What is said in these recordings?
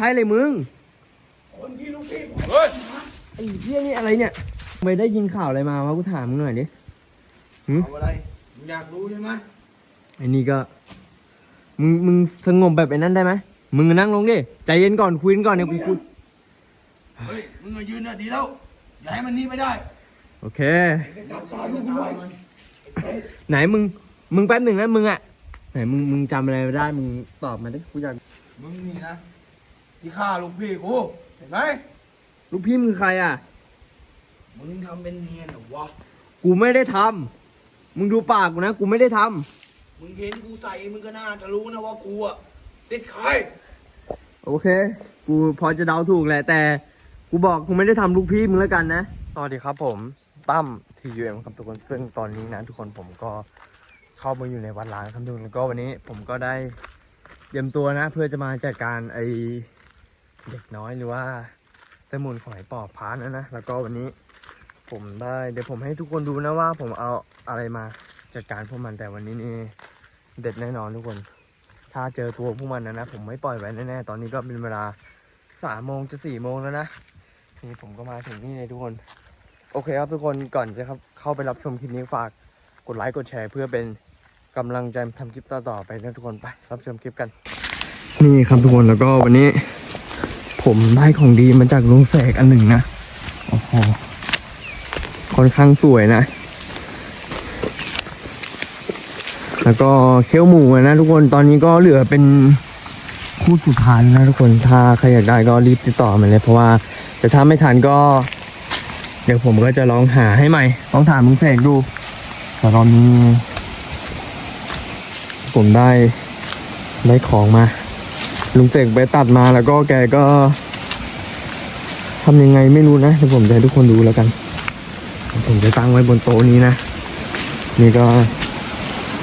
ช่เลยมึง คนที่ลูกพี่ผมเฮ้ยไอ้เหี้ยนี่อะไรเนี่ยไม่ได้ยินข่าวอะไรมาวะกูถามมึงหน่อยดิเอาอะไรมึงอยากรู้ใช่ไหมไอ้นี่ก็ มึงมึงสงบแบบไอ้นั้นได้ไหมมึงนั่งลงดิใจเย็นก่อนคุยกันก่อนเดี๋ยวกูคุยเฮ้ยมึงมายืนน่ะดีแล้วอย่าให้มันหนีไม่ได้โอเค จับตาลูกด้วยไหนมึง มึงแป๊บหนึ่งนะมึงอะไหนมึงมึงจำอะไรได้มึงตอบมาดิกูอยาก มึงนี่นะ ที่ฆ่าลูกพี่กูเห็นไหมลูกพี่มึงใครอะมึงทำเป็นเนียนเหรอวะกูไม่ได้ทำมึงดูปากกูนะ กูไม่ได้ทำมึงเห็นกูใส่มึงก็น่าจะรู้นะว่ากูอะติดใครโอเค กูพอจะเดาถูกแหละแต่ กูบอกกูไม่ได้ทำลูกพี่มึงแล้วกันนะ สวัสดีครับผมตั้มทียูเอ็มครับทุกคนซึ่งตอนนี้นะทุกคนผมก็เข้ามาอยู่ในวัดล้างครับทุกคนแล้วก็วันนี้ผมก็ได้เตรียมตัวนะ เพื่อจะมาจัดการไอ เด็กน้อยหรือว่าสมุนของไอปอบพานะนะ แล้วก็วันนี้ผมได้เดี๋ยวผมให้ทุกคนดูนะว่า ผมเอาอะไรมาจัดการพวกมันแต่วันนี้นี่เด็ดแน่นอนทุกคน ถ้าเจอตัวพวกมันนะนะผมไม่ปล่อยไว้แน่ๆตอนนี้ก็เป็นเวลาสามโมงจะสี่โมงแล้วนะนี่ผมก็มาถึงนี่เลยทุกคน โอเคครับทุกคนก่อนจะครับเข้าไปรับชมคลิปนี้ฝากกดไลค์กดแชร์เพื่อเป็นกำลังใจทำคลิปต่อๆไปนะทุกคนไปรับชมคลิปกัน นี่ครับทุกคนแล้วก็วันนี้ ผมได้ของดีมาจากลุงแสกอันหนึ่งนะโอ้โหค่อนข้างสวยนะ แล้วก็เคี้ยวหมูนะทุกคนตอนนี้ก็เหลือเป็นคู่สุดท้ายนะทุกคนถ้าใครอยากได้ก็รีบติดต่อมาเลยเพราะว่าแต่ถ้าไม่ทันก็ เดี๋ยวผมก็จะลองหาให้ใหม่ลองถามลุงเสกดูแต่ตอนนี้ ผมได้ได้ของมา ลุงเสกไปตัดมาแล้วก็แกก็ทำยังไงไม่รู้นะเดี๋ยวผมจะให้ทุกคนดูแล้วกัน ผมจะตั้งไว้บนโต๊ะนี้นะ นี่ก็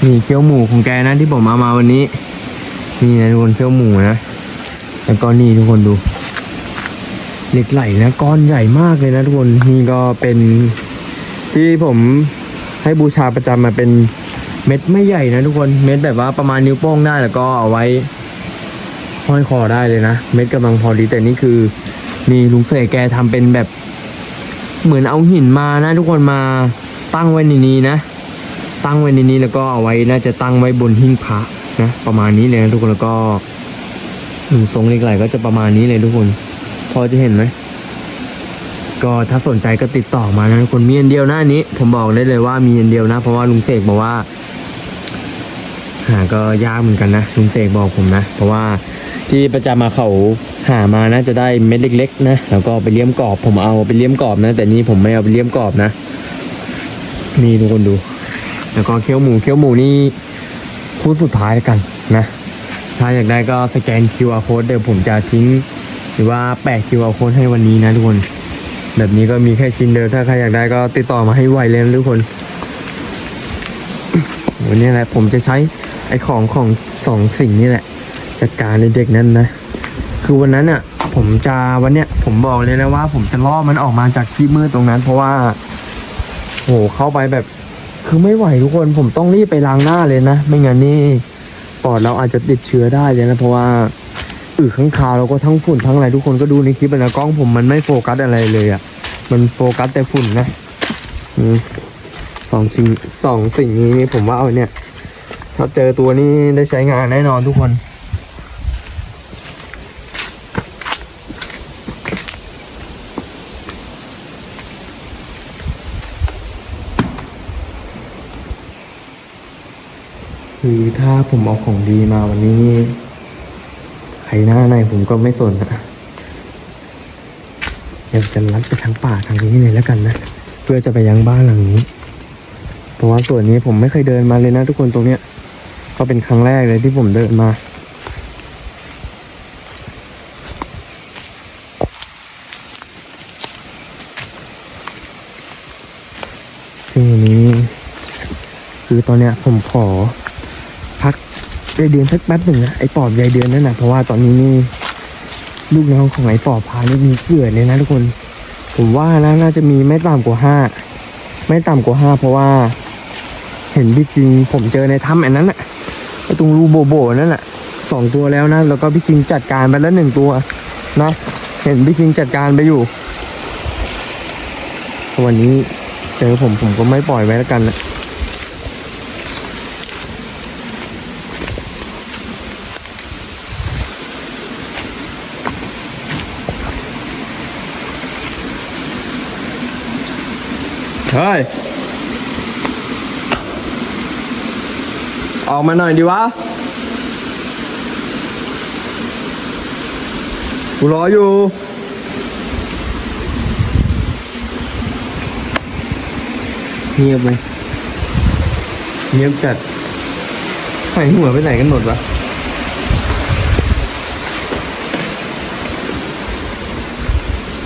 นี่เคี้ยวหมูของแกนะที่ผมเอามาวันนี้ นี่นะทุกคนเคี้ยวหมูนะ แล้วก็นี่ทุกคนดู เหล็กไหลนะก้อนใหญ่มากเลยนะทุกคน นี่ก็เป็นที่ผมให้บูชาประจำมาเป็นเม็ดไม่ใหญ่นะทุกคน เม็ดแบบว่าประมาณนิ้วโป้งได้แล้วก็เอาไว้ ห้อยคอได้เลยนะ เม็ดกำลังพอดีแต่นี่คือ นี่ลุงเสกแกทำเป็นแบบ เหมือนเอาหินมานะ ทุกคนมาตั้งไว้ในนี้นะ ตั้งไว้ในนี้แล้วก็เอาไว้น่าจะตั้งไว้บนหิ้งพระนะประมาณนี้เลยนะทุกคนแล้วก็อืมทรงเหล็กไหลก็จะประมาณนี้เลยทุกคน พอจะเห็นไหมก็ถ้าสนใจก็ติดต่อมานะทุกคนมีอันเดียวหนะอันนี้ ผมบอกได้เลยว่ามีอันเดียวนะ เพราะว่าลุงเสกบอกว่าหาก็ยากเหมือนกันนะลุงเสกบอกผมนะ เพราะว่า ที่ประจำมาเขาหามานะจะได้เม็ดเล็ก ๆ นะแล้วก็ไปเลี้ยมกรอบผมเอาไปเลี้ยมกรอบนะ แต่นี่ผมไม่เอาไปเลี้ยมกรอบนะ นี่ทุกคนดู แล้วก็เคี้ยวหมูเคี้ยวหมูนี่คู่สุดท้ายแล้วกันนะ ถ้าอยากได้ก็สแกน QR code เดี๋ยวผมจะทิ้ง หรือว่าแปะ QR code ให้วันนี้นะทุกคน แบบนี้ก็มีแค่ชิ้นเดียวถ้าใครอยากได้ก็ติดต่อมาให้ไวเลยนะทุกคนวันนี้แหละผมจะใช้ไอ้ของของสองสิ่งนี้แหละ จัดการในเด็กนั้นนะ คือวันนั้นอะ ผมจะวันเนี้ยผมบอกเลยนะว่า ผมจะล่อมันออกมาจากที่มืดตรงนั้น เพราะว่าโหเข้าไปแบบ คือไม่ไหวทุกคน ผมต้องรีบไปล้างหน้าเลยนะ ไม่งั้นนี่ปอดเราอาจจะติดเชื้อได้เลยนะ เพราะว่าอึข้างคาวแล้วก็ทั้งฝุ่นทั้งอะไรทุกคนก็ดูในคลิปนะกล้องผมมันไม่โฟกัสอะไรเลยอะ่ะ มันโฟกัสแต่ฝุ่นนะอืมสองสิ่งสองสิ่งนี้ผมว่าเอาเนี่ย ถ้าเจอตัวนี้ได้ใช้งานแน่นอนทุกคน คือ ถ้าผมเอาของดีมาวันนี้นี่ใครหน้าไหนผมก็ไม่สนนะเดี๋ยวจะลัดไปทางป่าทางนี้เลยแล้วกันนะ เพื่อจะไปยังบ้านหลังนี้ เพราะว่าส่วนนี้ผมไม่เคยเดินมาเลยนะทุกคนตรงเนี้ย ก็เป็นครั้งแรกเลยที่ผมเดินมาซึ่งวันนี้ คือตอนเนี้ยผมขอ พักยายเดือนสักแป๊บหนึ่งนะไอ้ปอบยายเดือนนั่นนะเพราะว่าตอนนี้นี่ลูกน้องของไอ้ปอบพานี่มีเกลือเลยนะทุกคน ผมว่านะน่าจะมีไม่ต่ำกว่าห้าไม่ต่ำกว่าห้าเพราะว่า เห็นพี่จริงผมเจอในถ้ำอันนั้นน่ะไอ้ตรงรูโบโบนั่นน่ะสองตัวแล้วนะแล้วก็พี่จริงจัดการไปแล้วหนึ่งตัวนะเห็นพี่คิงจัดการไปอยู่วันนี้เจอผมผมก็ไม่ปล่อยไว้แล้วกันนะ เฮ้ย ออกมาหน่อยดีวะ กูรออยู่เงียบเลยเงียบจัดหายหัวไปไหนกันหมดวะ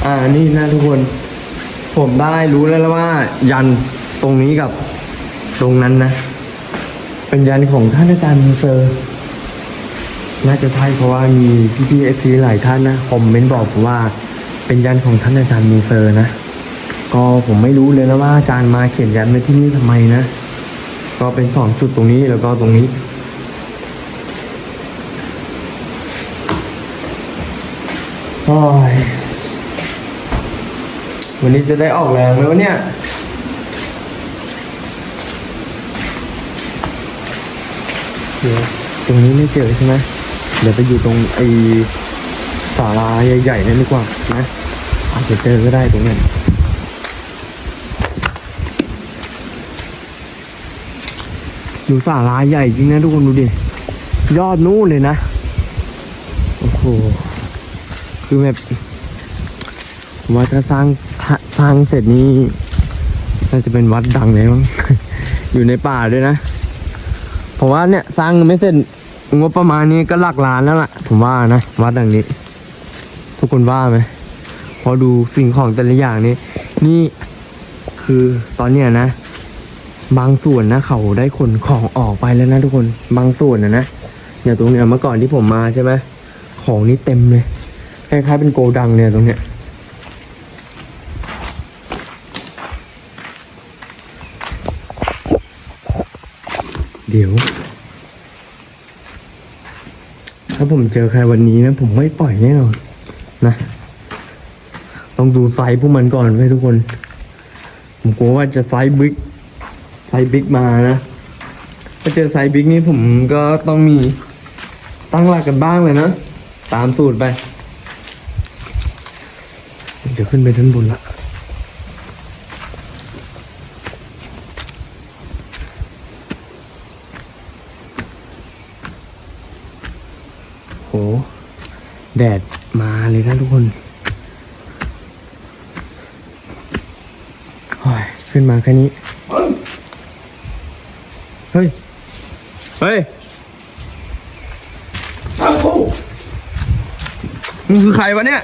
อ่า นี่นะทุกคน ผมได้รู้แล้วว่า ยันตรงนี้กับตรงนั้นนะ เป็นยันของท่านอาจารย์มูเซอร์ น่าจะใช่เพราะว่ามีพี่ๆเอฟซีหลายท่านนะคอมเมนต์บอกผมว่า เป็นยันของท่านอาจารย์มูเซอร์นะ ก็ผมไม่รู้เลยนะว่าอาจารย์มาเขียนยันไว้ที่นี่ทำไมนะ ก็เป็นสองจุดตรงนี้แล้วก็ตรงนี้โอ้ย วันนี้จะได้ออกแรงไหมวะเนี่ย เดี๋ยวตรงนี้ไม่เจอใช่ไหมเดี๋ยวไปอยู่ตรงไอ้ศาลาใหญ่ๆนั่นดีกว่านะอาจจะเจอก็ได้ตรงนั้นดูศาลาใหญ่จริงนะทุกคนดูดิ ยอดนู้นเลยนะ โอ้โห คือแบบผมว่าถ้าสร้าง สร้างเสร็จนี้น่าจะเป็นวัดดังเลยมั้ง อยู่ในป่าด้วยนะผมว่าเนี่ยสร้างไม่เสร็จงบประมาณนี้ก็หลักล้านแล้วล่ะ ผมว่านะวัดดังนี้ ทุกคนว่าไหมพอดูสิ่งของแต่ละอย่างนี้ นี่คือตอนเนี้ยนะ บางส่วนนะเขาได้ขนของออกไปแล้วนะทุกคนบางส่วนนะนะอย่างตรงเนี้ยเมื่อก่อนที่ผมมาใช่ไหมของนี่เต็มเลยคล้ายๆเป็นโกดังเนี่ยตรงเนี้ยเดี๋ยว ถ้า ผมเจอใครวันนี้นะ ผมไม่ปล่อยแน่นอนนะ ต้องดูไซส์พวกมันก่อนไว้ยทุกคน ผมกลัวว่าจะไซส์บิ๊กไซส์บิ๊กมานะ ถ้าเจอไซส์บิ๊กนี่ผมก็ต้องมีตั้งหลักกันบ้างเลยนะ ตามสูตรไป เดี๋ยวขึ้นไปชั้นบนละ โห แดดมาเลยนะทุกคนโอ้ยขึ้นมาแค่นี้ เฮ้ย เฮ้ยมึงคือใครวะเนี่ย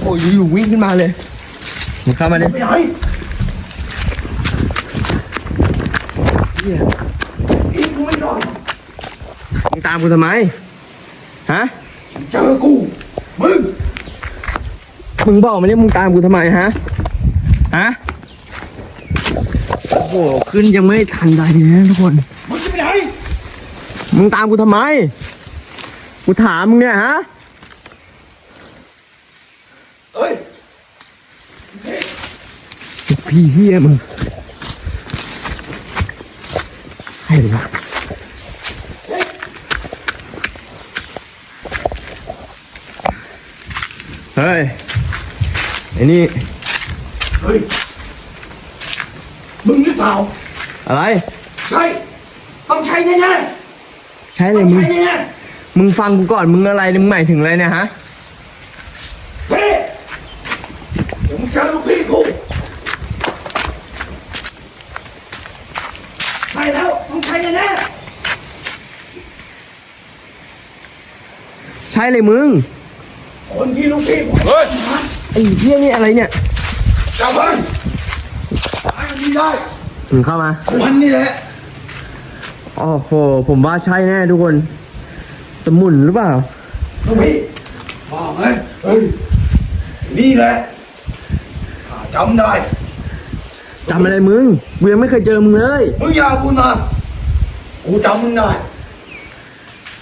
โอ้ยอยู่ๆวิ่งขึ้นมาเลยมึงเข้ามาดิไปไหนเหี้ยอีกกูไม่รอดมึงตามกูทำไม ฮะ เจอกู มึง มึงบอกมาเนี่ยมึงตามกูทำไมฮะ ฮะ โอ้โห ขึ้นยังไม่ทันใดเลยนะทุกคน มึงจะไปไหน มึงตามกูทำไม กูถามมึงเนี่ยฮะ เอ้ย พี่เฮียมึงให้เลยวะ เฮ้ยไอ้นี่ เฮ้ย มึงหรือเปล่า อะไร ใช่ ต้องใช่แน่ใช่ๆเลต้ยองมึง ใช่แน่มึงฟังกูก่อน มึงอะไรเนี่ยมึงหมายถึงอะไรเนี่ยฮะ ๆเฮ้ยเดี๋ยวมึงเจอลูกพี่กูใช่แล้วต้องใช่แน่ใช่เลยมึง ๆคนที่ลูกพี่ผม เฮ้ย ไอ้เฮียนี่อะไรเนี่ยจับมันตายมันนี้ได้มึงเข้ามา มันนี่แหละโอ้โห ผมว่าใช่แน่ทุกคน สมุนหรือเปล่าลูกพี่บอกไหมเฮ้ยนี่แหละข้าจำได้จำอะไรมึงกูยังไม่เคยเจอมึงเลย มึงอย่าพูดมากูจำมึงได้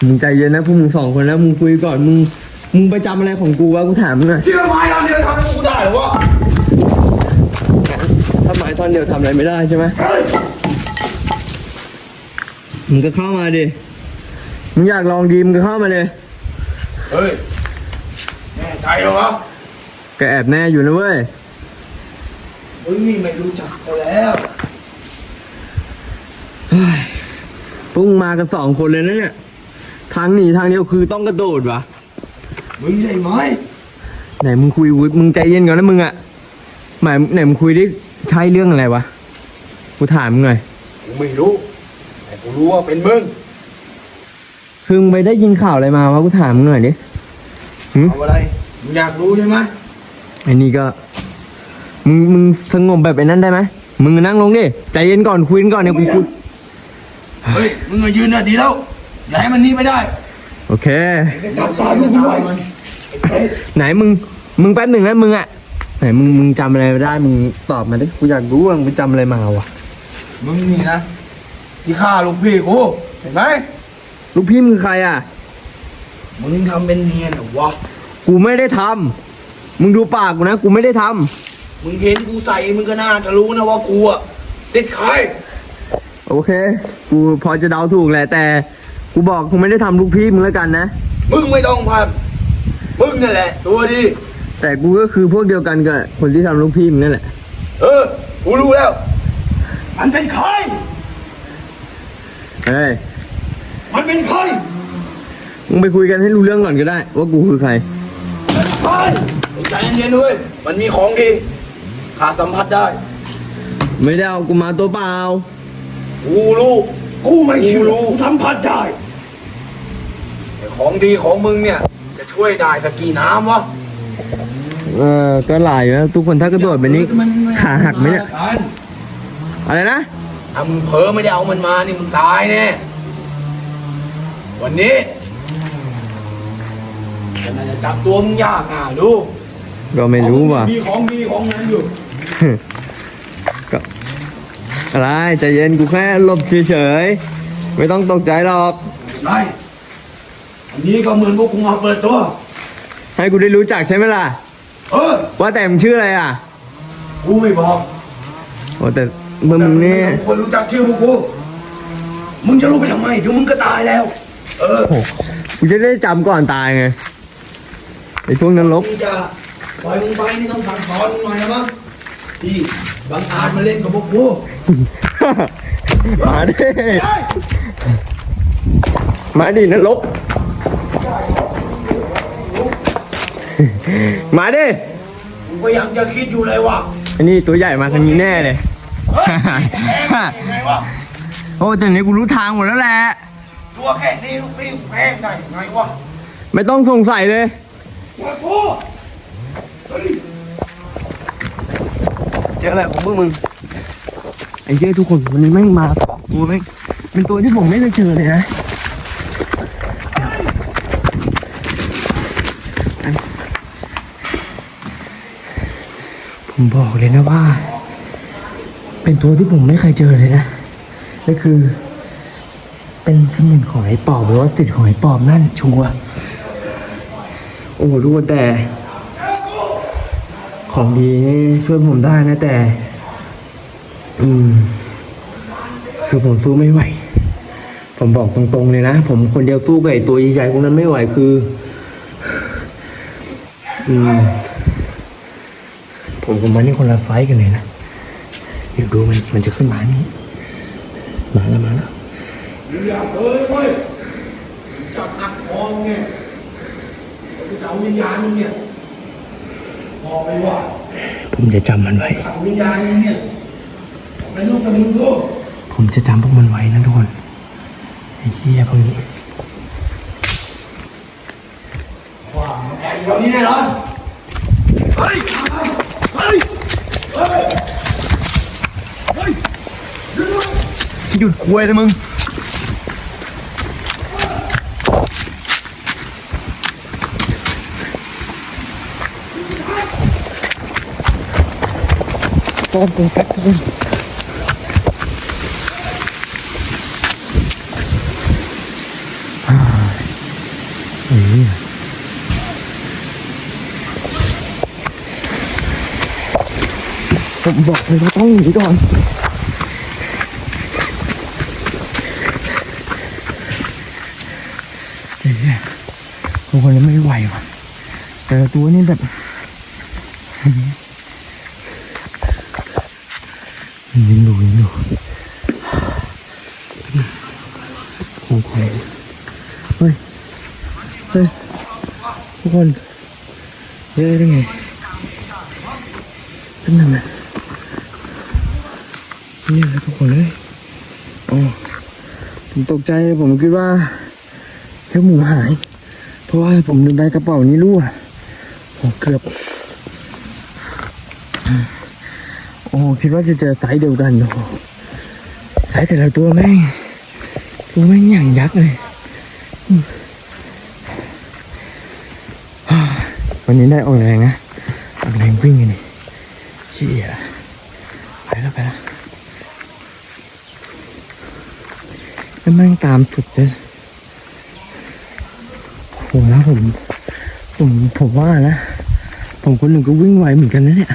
มึงใจเย็นนะพวกมึงสองคนนะมึงคุยก่อนมึง มึงไปจำอะไรของกูวะกูถามมึงหน่อยที่ละไม้เราเดียวทำให้กูได้เหรอวะถ้าไม้ท่อนเดียวทำอะไรไม่ได้ใช่ไหมเฮ้ยมึงก็เข้ามาดิมึงอยากลองดีมึงก็เข้ามาเลยเฮ้ยแน่ใจเหรอวะก็แอบแน่อยู่นะเว้ยมึงนี่ไม่รู้จักเขาแล้วพวกมึงมากันสองคนเลยนะเนี่ยทางหนีทางเดียวคือต้องกระโดดวะ มึงใช่ไหมไหนมึงคุยวุฒิมึงใจเย็นก่อนนะมึงอะหมายไหนมึงคุยได้ใช่เรื่องอะไรวะกูถามมึงหน่อยกูไม่รู้แต่กูรู้ว่าเป็นมึงคือมึงไปได้ยินข่าวอะไรมาวะกูถามมึงหน่อยดิเอาอะไรมึงอยากรู้ใช่ไหมไอ้นี่ก็มึงมึงสงบแบบไอ้นั้นได้ไหมมึงนั่งลงดิใจเย็นก่อนคุยกันก่อนเนี่ยกูคุยเฮ้ยมึงมายืนน่ะดีแล้วอย่าให้มันหนี่ไม่ได้ โอเคจะจับตาลูกกูไว้ไอ้เฟรดไหนมึง มึงแป๊บหนึ่งนะมึงอะไหนมึงมึงจำอะไรได้ มึงตอบมาดิ กูอยากรู้ว่ามึงไปจำอะไรมาวะมึงนี่นะ ที่ฆ่าลูกพี่กูเห็นไหมลูกพี่มึงใครอะมึงทำเป็นเนียนเหรอวะ กูไม่ได้ทำ มึงดูปากกูนะ กูไม่ได้ทำมึงเห็นกูใส่มึงก็น่าจะรู้นะว่ากูอะติดใครโอเค กูพอจะเดาถูกแหละแต่ กูบอกคงไม่ได้ทำลูกพี่มึงแล้วกันนะ มึงไม่ต้องพันมึงนั่นแหละ ตัวดี แต่กูก็คือพวกเดียวกันกับคนที่ทำลูกพี่มึงนั่นแหละ เออ กูรู้แล้ว มันเป็นใคร เฮ้ย มันเป็นใครมึงไปคุยกันให้รู้เรื่องก่อนก็ได้ ว่ากูคือใครเป็นใครไอ้ใจเย็นๆด้วย มันมีของดีขาดสัมผัสได้ ไม่ได้เอากูมาตัวเปล่า กูรู้ กูไม่เชื่อรู้สัมผัสได้ไอ้ ของดีของมึงเนี่ย จะช่วยได้ตะกี้น้ำวะเออก็หลายอยู่นะทุกคนถ้ากระโดดไปนี้ขาหักไหมเนี่ยอะไรนะถ้ามึงเผลอไม่ได้เอามันมานี่มึงตายแน่วันนี้จะน่าจะจับตัวมึงยากอะดูก็ไม่รู้ว่ะมีของดีของนั้นอยู่ ก็อะไรใจเย็นกูแค่หลบเฉยๆไม่ต้องตกใจหรอก ได้ อันนี้ก็เหมือนพวกกูมาเปิดตัว ให้กูได้รู้จักใช่ไหมล่ะ เออ ว่าแต่มึงชื่ออะไรอะกูไม่บอกโอ้แต่มึงมึงนี่แต่มึงควรรู้จักชื่อพวกกู มึงจะรู้ไปทำไมเดี๋ยวมึงก็ตายแล้ว เออโอ้โหกูจะได้จำก่อนตายไงไอ้พวกนรกมึงจะปล่อยมึงไปนี่ต้องสั่งสอนมึงหน่อยนะมั้งที่บางอาจมาเล่นกับพวกกูมาดิมาดินรก มาดิกูก็ยังจะคิดอยู่เลยว่าอันนี้ตัวใหญ่มาทางนี้แน่เลยเฮ้ยแพงได้ยังไงวะโอ้แต่นี้กูรู้ทางหมดแล้วแหละ ตัวแค่นี้ลูกพี่แพงได้ยังไงวะไม่ต้องสงสัยเลยตัวกูเฮ้ยเจออะไรของพวกมึงไอ้เจ้ยทุกคนวันนี้แม่งมาตัวแม่งเป็นตัวที่ผมไม่เคยเจอเลยนะ ผมบอกเลยนะว่า เป็นตัวที่ผมไม่เคยเจอเลยนะนั่นคือ เป็นสมุนของไอ้ปอบหรือว่าสิทธิ์ของไอ้ปอบนั่นชัวร์โอ้ทุกคนแต่ ของดีช่วยผมได้นะแต่ อืม คือผมสู้ไม่ไหวผมบอกตรงๆเลยนะ ผมคนเดียวสู้กับไอ้ตัวใหญ่ๆพวกนั้นไม่ไหวคือ อืม ผมกับมันนี่คนละไฟต์กันเลยนะเดี๋ยวดูมันมันจะขึ้นมานี่มาแล้วมาแล้วอย่าเฮ้ยเว้ยจับหักคอมึงเนี่ยกูจะเอาวิญญาณมึงเนี่ยบอกไปว่า ผมจะจำมันไว้ขังวิญญาณมึงเนี่ยเป็นลูกกับมึงดูผมจะจำพวกมันไว้นะทุกคนไอ้เหี้ยพวกนี้ว่ามันแอบอยู่ตรงนี้แน่นอนเฮ้ย หยุดควยเลยมึงตอนเป็นแป๊บนึงผมบอกเลยว่าต้องหนีก่อน คนแล้วไม่ไหวว่ะแต่ละตัวนี่แบบยิงดูยิงดูโอ้โหเฮ้ยเฮ้ยทุกคนเยอะได้ไงเป็นยังไงเนี่ยนะทุกคนเลยโอ้ผมตกใจเลยผมคิดว่าเชือกหมูหาย ราะว่าผมดึงไปกระเป๋านี้รั่วผมเกือบ โอ้คิดว่าจะเจอสายเดียวกันโอ้สายแต่ละตัวแม่งตัวแม่งอย่างยักษ์เลยวันนี้ได้ออกแรงนะออกแรงวิ่งกันนี่เชี่ยไปแล้วไปแล้วแล้วแม่งตามสุดเลย โหแล้วผมผมผมว่านะผมคนหนึ่งก็วิ่งไวเหมือนกันนะเนี่ย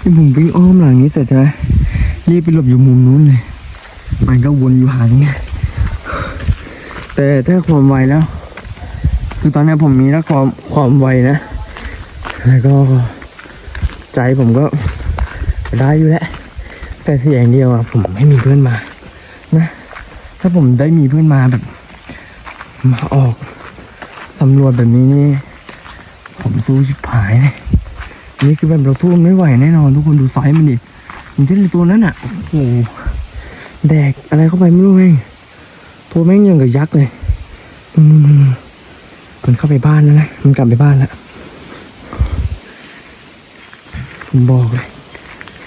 นี่ผมวิ่งอ้อมหลังนี้เสร็จใช่ไหมรีบไปหลบอยู่มุมนู้นเลย มันก็วนอยู่หาตรงเนี้ยแต่ถ้าความไวแล้ว คือตอนนี้ผมมีแล้วความความไวนะ แล้วก็ใจผมก็ได้อยู่แล้วแต่เสียอย่างเดียวอะผมไม่มีเพื่อนมา นะ ถ้าผมได้มีเพื่อนมาแบบ มาออกสำรวจแบบนี้นี่ ผมสู้ชิบหายเลยนี่คือแบบเราทุ่มไม่ไหวแน่นอน ทุกคนดูไซส์มันดิมันเช่นตัวนั้นอะโอ้โหแดกอะไรเข้าไปไม่รู้แม่งตัวแม่งยังกับยักษ์เลยนู่นมันเข้าไปบ้านแล้วนะมันกลับไปบ้านแล้วผมบอกเลย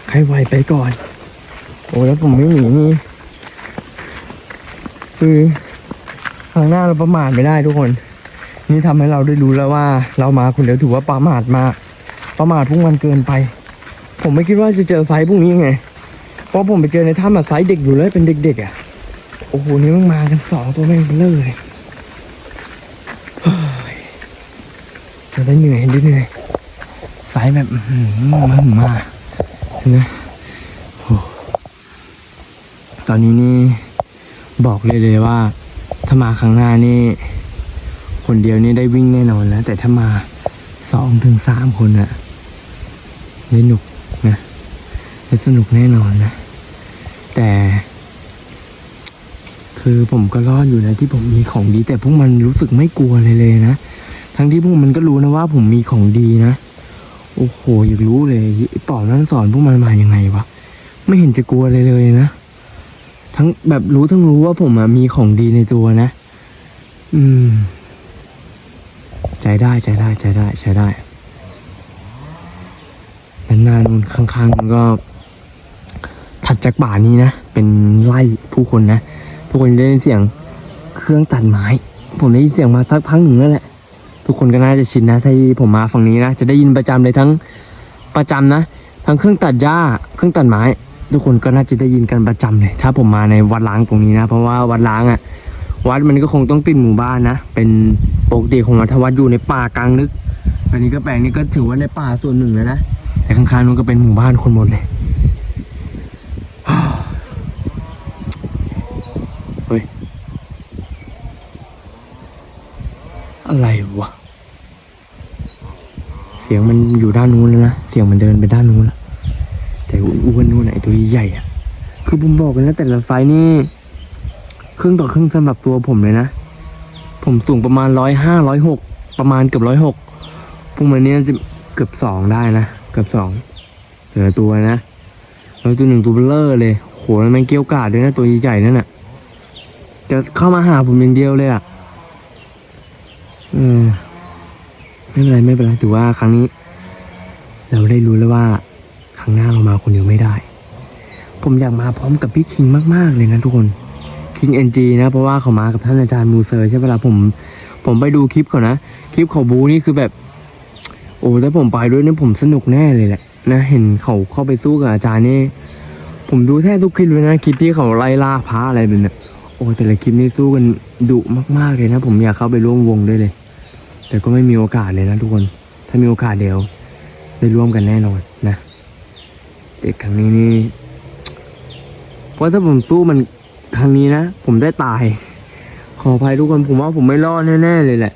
ใครไวไปก่อน โอ้แล้วผมไม่หนีนี่คือ ข้างหน้าเราประมาทไม่ได้ทุกคน นี่ทำให้เราได้รู้แล้วว่าเรามาคนเดียวถือว่าประมาทมาก ประมาทพวกมันเกินไป ผมไม่คิดว่าจะเจอไซส์พวกนี้ไง เพราะผมไปเจอในถ้ำอะไซส์เด็กอยู่เลยเป็นเด็กๆอะ โอ้โหนี่มันมากันสองตัวแม่งเลยจะได้เหนื่อยได้เหนื่อยไซส์แบบมึงมาเห็นไหมโอ้ตอนนี้นี่บอกเลยเลยว่าามาครั้งหน้านี่ คนเดียวนี่ได้วิ่งแน่นอนนะ แต่ถ้ามาสองถึงสามคนอะได้หนุกนะได้สนุกแน่นอนนะ แต่ คือผมก็รอดอยู่นะที่ผมมีของดี แต่พวกมันรู้สึกไม่กลัวเลยเลยนะ ทั้งที่พวกมันก็รู้นะว่า ผมมีของดีนะโอ้โหอยากรู้เลยต่อนั้นสอนพวกมันมาอยังไงวะ ไม่เห็นจะกลัวเลยเลยนะ ทั้งแบบรู้ทั้งรู้ว่าผมมีของดีในตัวนะ อืม ใจได้ใจได้ใจได้ใจได้ด้านหน้านู่นข้างๆนู่นก็ ถัดจากป่านี้นะ เป็นไร่ผู้คนนะ ทุกคนได้ยินเสียงเครื่องตัดไม้ ผมได้ยินเสียงมาสักพักหนึ่งแล้วแหละ ทุกคนก็น่าจะชินนะที่ผมมาฝั่งนี้นะ จะได้ยินประจำเลยทั้งประจำนะ ทั้งเครื่องตัดหญ้า เครื่องตัดไม้ ทุกคนก็น่าจะได้ยินกันประจำเลย ถ้าผมมาในวัดล้างตรงนี้นะ เพราะว่าวัดล้างอะ่ะ วัดมันก็คงต้องติดหมู่บ้านนะ เป็นปกติของวัดถ้าวัดอยู่ในป่ากลางนึก อันนี้ก็แปลงนี้ก็ถือว่าในป่าส่วนหนึ่งแล้วนะ แต่ข้างๆนู้นก็เป็นหมู่บ้านคนหมดเลยเฮ้ย อะไรวะ เสียงมันอยู่ด้านนู้นแล้วนะ เสียงมันเดินไปด้านนู้นแล้ว แต่อ้วนนู้นไหนตัวใหญ่อะคือผมบอกกันแล้วแต่ละไซส์นี่ครึ่งต่อครึ่งสำหรับตัวผมเลยนะ ผมสูงประมาณร้อยห้าร้อยหกประมาณเกือบร้อยหกพวกมันเนี่ยจะเกือบสองได้นะเกือบสองแต่ละตัวนะแล้วตัวหนึ่งตัวเบลเลอร์เลยโหมันม่งเกี้ยวกาดด้วยนะตัวใหญ่ๆนั่นน่ะ จะเข้ามาหาผมอย่างเดียวเลยอะเออไม่เป็นไรไม่เป็นไรถือว่าครั้งนี้ เราได้รู้แล้วว่า ครั้งหน้าเรามาคนเดียวไม่ได้ ผมอยากมาพร้อมกับพี่คิงมาก ๆ เลยนะทุกคนคิงเอ็นจีนะ เพราะว่าเขามากับท่านอาจารย์มูเซอร์ใช่เวลาผม ผมไปดูคลิปเขานะ คลิปเขาบูนี่คือแบบ โอ้ถ้าผมไปด้วยนี่ผมสนุกแน่เลยแหละนะ เห็นเขาเข้าไปสู้กับอาจารย์นี่ ผมดูแทบทุกคลิปเลยนะคลิปที่เขาไล่ล่าพระอะไรแบบเนี้ยโอ้แต่ละคลิปนี่สู้กันดุมาก ๆเลยนะ ผมอยากเข้าไปร่วมวงด้วยเลย แต่ก็ไม่มีโอกาสเลยนะทุกคน ถ้ามีโอกาสเดี๋ยวได้ร่วมกันแน่นอนนะ เจ็ดครั้งนี้นี่เพราะถ้าผมสู้มันครั้งนี้นะ ผมได้ตาย ขออภัยทุกคนผมว่าผมไม่รอดแน่ๆเลยแหละ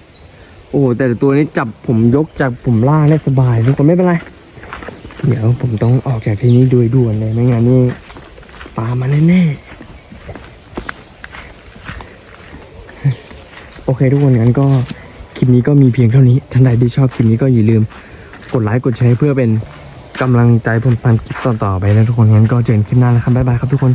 โอ้แต่ตัวนี้จับผมยกจากผมล่างได้สบายทุกคนไม่เป็นไร เดี๋ยวผมต้องออกจากที่นี้โดยด่วนเลยไม่งั้นนี่ตามมาแน่ๆโอเคทุกคนงั้นก็คลิปนี้ก็มีเพียงเท่านี้ท่านใดที่ชอบคลิปนี้ก็อย่าลืมกดไลค์กดแชร์เพื่อเป็น กำลังใจผมทำคลิปต่อๆไปนะทุกคนงั้นก็เจอกันคลิปหน้าแล้วครับบ๊ายบายครับทุกคน